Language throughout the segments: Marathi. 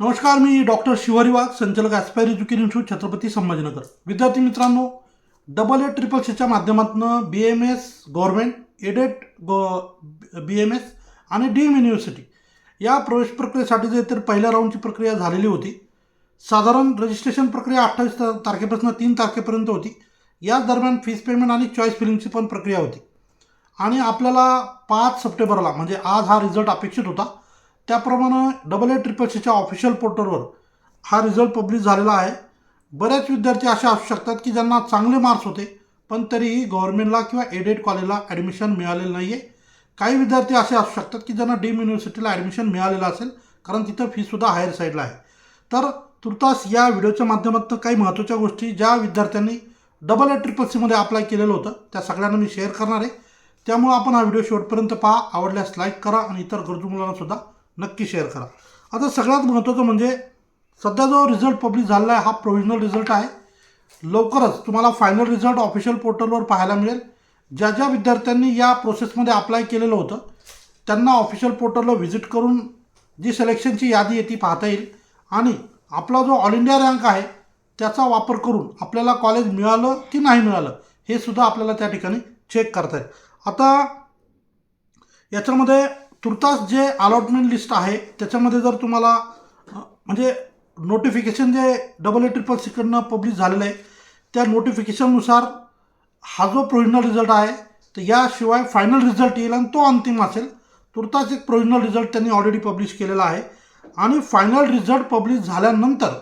नमस्कार मी डॉक्टर शिवारी वाघ संचालक Aspire Education Institute Chhatrapati Sambhajinagar. विद्यार्थी मित्रांनो डबल ए ट्रिपल सीच्या माध्यमातून B M S government aided ग बी एम एस आणि डीम युनिव्हर्सिटी या प्रवेश प्रक्रियेसाठी जे तर पहिल्या राऊंडची प्रक्रिया झालेली होती. साधारण रजिस्ट्रेशन प्रक्रिया अठ्ठावीस तारखेपासून तीन तारखेपर्यंत होती. याच दरम्यान फीस पेमेंट आणि चॉईस फिलिंगची पण प्रक्रिया होती. आणि आपल्याला पाच सप्टेंबरला म्हणजे आज हा रिझल्ट अपेक्षित होता. त्याप्रमाणे डबल ए ट्रिपल सीच्या ऑफिशियल पोर्टलवर हा रिझल्ट पब्लिश झालेला आहे. बरेच विद्यार्थी असे असू शकतात की ज्यांना चांगले मार्क्स होते पण तरीही गव्हर्नमेंटला किंवा एडेड कॉलेजला ॲडमिशन मिळालेलं नाही आहे काही विद्यार्थी असे असू शकतात की ज्यांना डीम युनिव्हर्सिटीला ॲडमिशन मिळालेलं असेल कारण तिथं फीसुद्धा हायर साईडला आहे. तर तुर्तास या व्हिडिओच्या माध्यमातून काही महत्त्वाच्या गोष्टी ज्या विद्यार्थ्यांनी डबल ए ट्रिपल सीमध्ये अप्लाय केलेलं होतं त्या सगळ्यांना मी शेअर करणार आहे. त्यामुळे आपण हा व्हिडिओ शेवटपर्यंत पहा. आवडल्यास लाईक करा आणि इतर गरजू मुलांनासुद्धा नक्की शेअर करा. आता सगळ्यात महत्त्वाचं म्हणजे सध्या जो रिझल्ट पब्लिश झालेला आहे हा प्रोव्हिजनल रिझल्ट आहे. लवकरच तुम्हाला फायनल रिझल्ट ऑफिशियल पोर्टलवर पाहायला मिळेल. ज्या ज्या विद्यार्थ्यांनी या प्रोसेसमध्ये अप्लाय केलेलं होतं त्यांना ऑफिशियल पोर्टलला व्हिजिट करून जी सिलेक्शनची यादी आहे ती पाहता येईल. आणि आपला जो ऑल इंडिया रँक आहे त्याचा वापर करून आपल्याला कॉलेज मिळालं की नाही मिळालं हे सुद्धा आपल्याला त्या ठिकाणी चेक करता येईल. आता याच्यामध्ये तुर्तास जे अलॉटमेंट लिस्ट आहे त्याच्यामध्ये जर तुम्हाला म्हणजे नोटिफिकेशन जे डबल ए ट्रिपल सीकडनं पब्लिश झालेलं आहे त्या नोटिफिकेशननुसार हा जो प्रोव्हिजनल रिझल्ट आहे तर याशिवाय फायनल रिझल्ट येईल आणि तो अंतिम असेल. तुर्तास एक प्रोव्हिजनल रिझल्ट त्यांनी ऑलरेडी पब्लिश केलेला आहे. आणि फायनल रिझल्ट पब्लिश झाल्यानंतर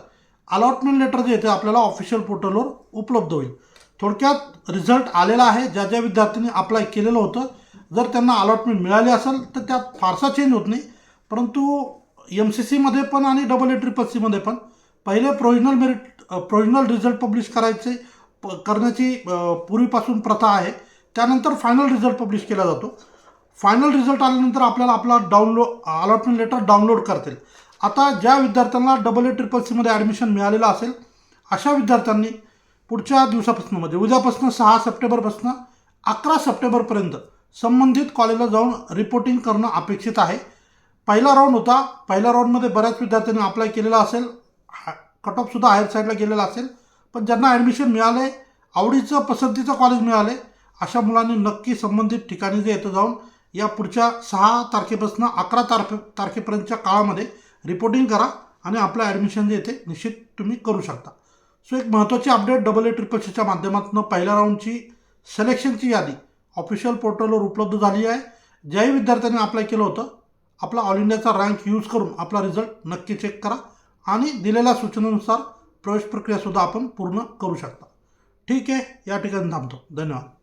अलॉटमेंट लेटर जे ते आपल्याला ऑफिशियल पोर्टलवर उपलब्ध होईल. थोडक्यात रिझल्ट आलेला आहे ज्या ज्या विद्यार्थ्यांनी अप्लाय केलेलं होतं जर त्यांना अलॉटमेंट मिळाली असेल तर त्यात फारसा चेंज होत नाही. परंतु एम सी सीमध्ये पण आणि डबल ए ट्रिपल सीमध्ये पण पहिले provisional merit provisional result publish करायचे प करण्याची पूर्वीपासून प्रथा आहे. त्यानंतर फायनल रिझल्ट पब्लिश केला जातो. फायनल रिझल्ट आल्यानंतर आपल्याला आपला डाउनलोड अलॉटमेंट लेटर डाउनलोड करता येईल आता ज्या विद्यार्थ्यांना डबल ए ट्रिपल सीमध्ये ॲडमिशन मिळालेलं असेल अशा विद्यार्थ्यांनी पुढच्या दिवसापासून म्हणजे उद्यापासून सहा सप्टेंबरपासून अकरा सप्टेंबरपर्यंत संबंधित कॉलेजला जाऊन रिपोर्टिंग करणं अपेक्षित आहे. पहिला राऊंड होता. पहिल्या राऊंडमध्ये बऱ्याच विद्यार्थ्यांनी अप्लाय केलेला असेल. कट ऑफसुद्धा हायर साईडला गेलेला असेल. पण ज्यांना ॲडमिशन मिळालं आहे आवडीचं पसंतीचं कॉलेज मिळालं आहे अशा मुलांनी नक्की संबंधित ठिकाणी जे येतं जाऊन या पुढच्या सहा तारखेपासून अकरा तारखे तारखेपर्यंतच्या काळामध्ये रिपोर्टिंग करा आणि आपलं ॲडमिशन जे येते निश्चित तुम्ही करू शकता. सो एक महत्त्वाची अपडेट डबल ए ट्रिपल सीच्या माध्यमातून पहिल्या राऊंडची सिलेक्शनची यादी. ऑफिशियल पोर्टलवर उपलब्ध झाली आहे. ज्याही विद्यार्थ्यांनी अप्लाय केलं होतं आपला ऑल इंडियाचा रँक यूज करून आपला रिझल्ट नक्की चेक करा आणि दिलेल्या सूचनेनुसार प्रवेश प्रक्रियासुद्धा आपण पूर्ण करू शकता. ठीक आहे या ठिकाणी थांबतो. धन्यवाद.